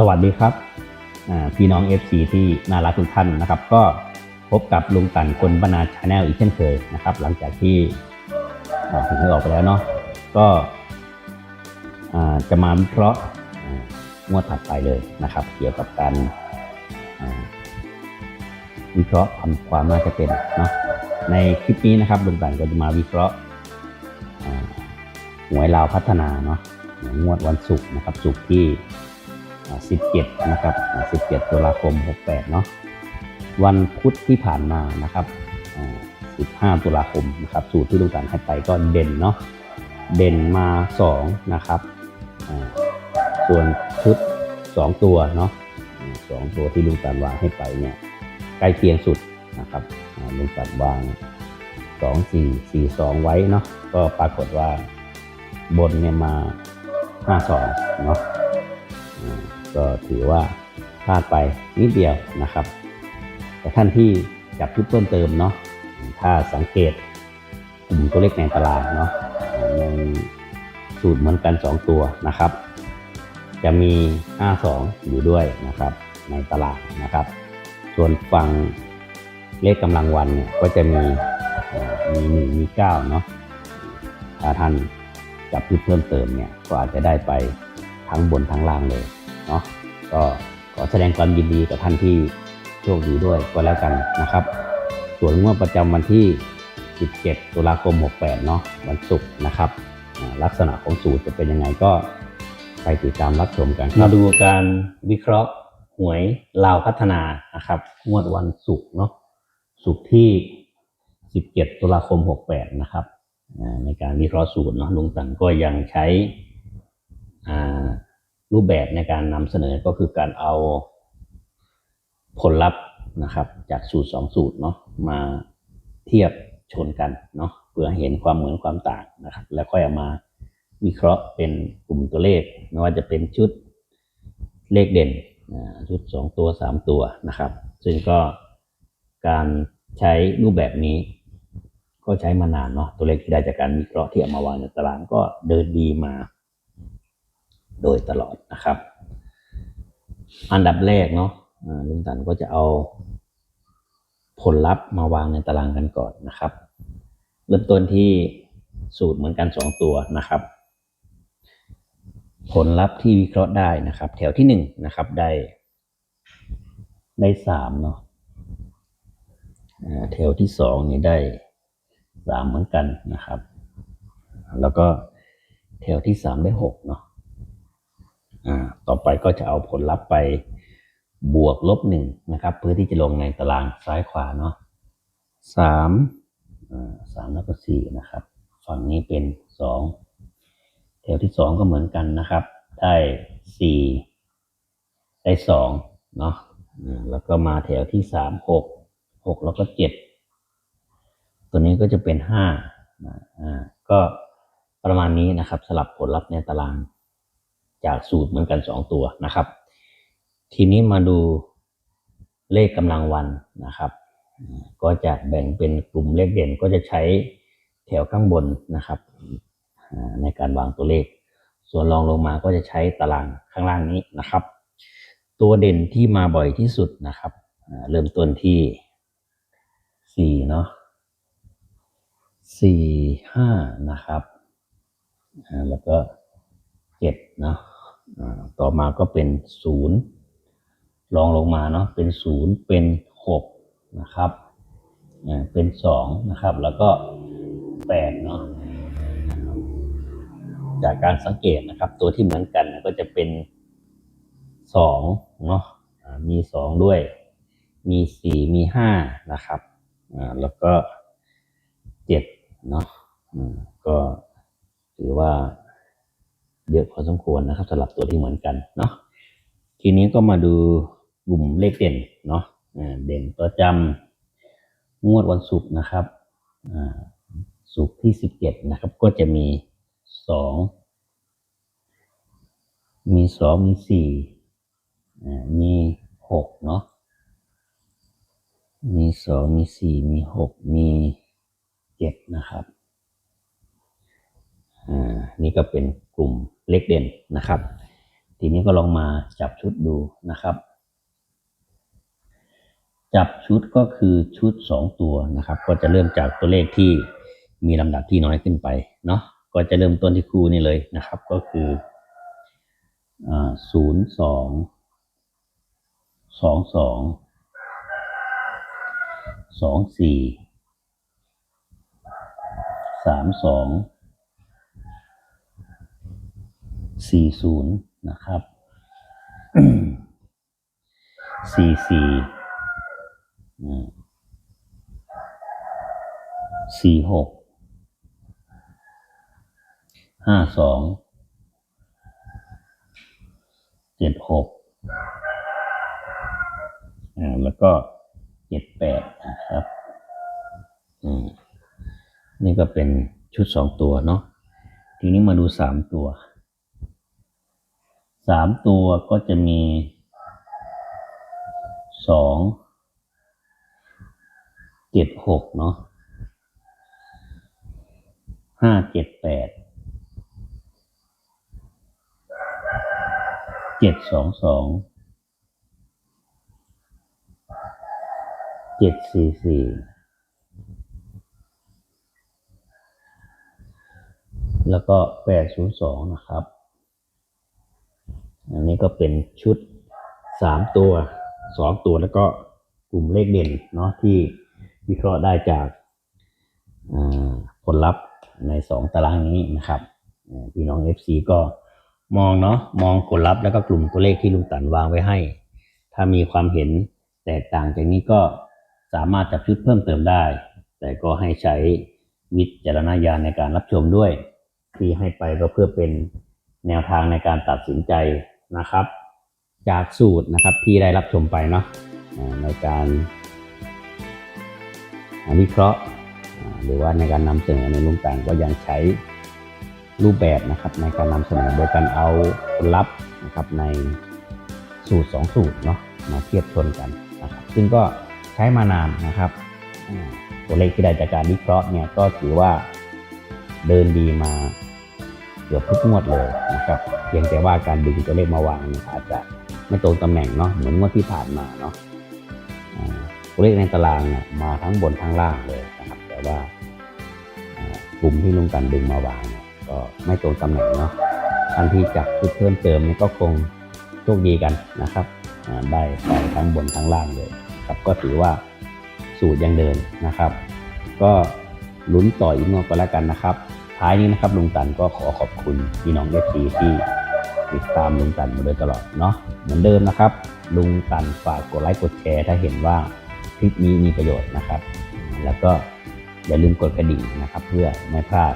สวัสดีครับพี่น้อง FC ที่น่ารักทุกท่านนะครับ ก็พบกับลุงตันคนบรรณาชาแนลอีกเช่นเคยนะครับ หลังจากที่ผมให้ออกไปแล้วเนาะก็จะมาวิเคราะห์งวดถัดไปเลยนะครับ เกี่ยวกับการวิเคราะห์ความความน่าจะเป็นเนาะในคลิปนี้นะครับลุงตันก็จะมาวิเคราะห์หวยลาวพัฒนาเนาะงวดวันศุกร์นะครับศุกร์ที่ 17 นะครับ 17 ตุลาคม 68 เนาะ วันพุธที่ผ่านมานะครับ 15 ตุลาคมนะครับ สูตรที่ลุงตันให้ไปก็เด่นเนาะ เด่นมา 2 นะครับ ส่วนชุด 2 ตัวเนาะสองตัวที่ลุงตันวางให้ไปเนี่ยใกล้เคียงสุดนะครับลุงตันวาง 2 4 4 2 ไว้เนาะ ก็ปรากฏว่าบนเนี่ยมา 5 2 เนาะ ก็ถือว่าพลาดไปนิดเดียวนะครับ แต่ท่านที่จับชุดเพิ่มเติมเนาะถ้าสังเกตกลุ่มตัวเลขในตารางเนาะในสูตรเหมือนกัน 2 ตัวนะครับ จะมี 52 อยู่ด้วยนะครับ ในตารางนะครับ ส่วนฝั่งเลขกำลังวันเนี่ยก็จะมีมีหนึ่งมีเก้าเนาะถ้าท่านจับชุดเพิ่มเติมเนี่ยก็อาจจะได้ไปทั้งบนทั้งล่างเลย เนาะก็ขอแสดงความยินดีกับท่านที่โชคดีด้วยก็แล้วกันนะครับ ส่วนงวดประจำวันที่ 17 ตุลาคม 68 เนาะวันศุกร์นะครับ ลักษณะของสูตรจะเป็นยังไงก็ไปติดตามรับชมกันมาดูการวิเคราะห์หวยลาวพัฒนานะครับงวดวันศุกร์เนาะศุกร์ที่ 17 ตุลาคม 68 นะครับในการวิเคราะห์สูตรเนาะลุงตันก็ยังใช้อ่า รูปแบบในการนำเสนอก็คือการเอาผลลัพธ์นะครับ จากสูตรสองสูตรเนาะมาเทียบชนกันเนาะเพื่อเห็นความเหมือนความต่างนะครับ แล้วค่อยเอามาวิเคราะห์เป็นกลุ่มตัวเลขไม่ว่าจะเป็นชุดเลขเด่นชุดสองตัวสามตัวนะครับ ซึ่งก็การใช้รูปแบบนี้ ก็ใช้มานานเนาะตัวเลขที่ได้จากการวิเคราะห์ที่เอามาวางในตารางก็เดินดีมา ยตลอดนะครับ อันดับแรกเนาะอ่าลุงตันก็จะเอาผลลัพธ์มาวางในตารางกันก่อนนะครับ เริ่มต้นที่สูตรเหมือนกันสองตัวนะครับ ผลลัพธ์ที่วิเคราะห์ได้นะครับ แถวที่หนึ่งนะครับได้ ได้สามเนาะแถวที่สองนี่ได้สามเหมือนกันนะครับ แล้วก็แถวที่สามได้หกเนาะ ต่อไปก็จะเอาผลลัพธ์ไปบวกลบหนึ่งนะครับ เพื่อที่จะลงในตารางซ้ายขวาเนาะสามสามแล้วก็สี่นะครับ ฝั่งนี้เป็นสองแถวที่สองก็เหมือนกันนะครับ ได้สี่ได้สองเนาะแล้วก็มาแถวที่สามหกหกแล้วก็เจ็ดตัวนี้ก็จะเป็นห้าอ่าก็ประมาณนี้นะครับสลับผลลัพธ์ในตาราง จากสูตรเหมือนกันสองตัวนะครับ ทีนี้มาดูเลขกำลังวันนะครับ ก็จะแบ่งเป็นกลุ่มเลขเด่นก็จะใช้แถวข้างบนนะครับ ในการวางตัวเลข ส่วนรองลงมาก็จะใช้ตารางข้างล่างนี้นะครับ ตัวเด่นที่มาบ่อยที่สุดนะครับ เริ่มต้นที่สี่เนาะสี่ห้านะครับ แล้วก็ เจ็ดนะต่อมาก็เป็นศูนย์ลองลงมาเนาะเป็นศูนย์เป็นหกนะครับเป็นสองนะครับ แล้วก็แปดเนาะจากการสังเกตนะครับ ตัวที่เหมือนกันก็จะเป็นสองเนาะมีสองด้วย มีสี่มีห้านะครับแล้วก็เจ็ดเนาะก็ถือว่า เยอะพอสมควรนะครับสำหรับตัวที่เหมือนกันเนาะทีนี้ก็มาดูกลุ่มเลขเด่นเนาะเด่นประจำงวดวันศุกร์นะครับศุกร์ที่สิบเจ็ดนะครับ ก็จะมีสองมีสองมีสี่มีหกเนาะมีสองมีสี่มีหกมีเจ็ดนะครับ อ่านี่ก็เป็นกลุ่มเล็กเด่นนะครับ ทีนี้ก็ลองมาจับชุดดูนะครับ จับชุดก็คือชุดสองตัวนะครับ ก็จะเริ่มจากตัวเลขที่มีลำดับที่น้อยขึ้นไปเนาะก็จะเริ่มต้นที่คู่นี่เลยนะครับ ก็คือศูนย์สองสองสองสองสี่สามสอง สี่ศูนย์นะครับสี่สี่สี่หกห้าสองเจ็ดหกอ่าแล้วก็เจ็ดแปดนะครับ อืม นี่ก็เป็นชุดสองตัวเนาะ ทีนี้มาดูสามตัว สามตัวก็จะมีสองเจ็ดหกเนาะห้าเจ็ดแปดเจ็ดสองสองเจ็ดสี่สี่แล้วก็แปดศูนย์สองนะครับ อันนี้ก็เป็นชุดสามตัวสองตัวแล้วก็กลุ่มเลขเด่นเนาะที่วิเคราะห์ได้จากผลลัพธ์ในสองตารางนี้นะครับพี่น้อง FC ก็มองเนาะมองผลลัพธ์แล้วก็กลุ่มตัวเลขที่ลุงตันวางไว้ให้ ถ้ามีความเห็นแตกต่างจากนี้ก็สามารถจับชุดเพิ่มเติมได้ แต่ก็ให้ใช้วิจารณญาณในการรับชมด้วย ที่ให้ไปก็เพื่อเป็นแนวทางในการตัดสินใจ นะครับ จากสูตรนะครับที่ได้รับชมไปเนาะในการวิเคราะห์หรือว่าในการนำเสนอในลุงต่างก็ยังใช้รูปแบบนะครับ ในการนำเสนอโดยการเอาผลลัพธ์นะครับในสูตร 2 สูตรเนาะมาเทียบชนกันนะครับ ซึ่งก็ใช้มานานนะครับ ตัวเลขที่ได้จากการวิเคราะห์เนี่ยก็ถือว่าเดินดีมา เกือบทุกงวดเลยนะครับเพียงแต่ว่าการดึงตัวเลขมาวางเนี่ยอาจจะไม่ตรงตำแหน่งเนาะเหมือนงวดที่ผ่านมาเนาะตัวเลขในตารางเนี่ยมาทั้งบนทั้งล่างเลยนะครับ แต่ว่ากลุ่มที่ลุงกันดึงมาวางก็ไม่ตรงตำแหน่งเนาะท่านที่จับชุดเพิ่มเติมนี่ก็คงโชคดีกันนะครับได้ไปทั้งบนทั้งล่างเลยครับก็ถือว่าสูตรยังเดินนะครับ ก็ลุ้นต่ออีกงวดก็แล้วกันนะครับ ท้ายนี้นะครับลุงตันก็ขอขอบคุณพี่น้องเอฟซีที่ติดตามลุงตันมาโดยตลอดเนาะเหมือนเดิมนะครับ ลุงตันฝากกดไลค์กดแชร์ถ้าเห็นว่าคลิปนี้มีประโยชน์นะครับ แล้วก็อย่าลืมกดกระดิ่งนะครับ เพื่อไม่พลาด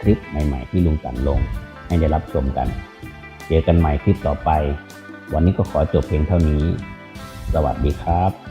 คลิปใหม่ ๆ ที่ลุงตันลงให้ได้รับชมกัน เจอกันใหม่คลิปต่อไป วันนี้ก็ขอจบเพียงเท่านี้ สวัสดีครับ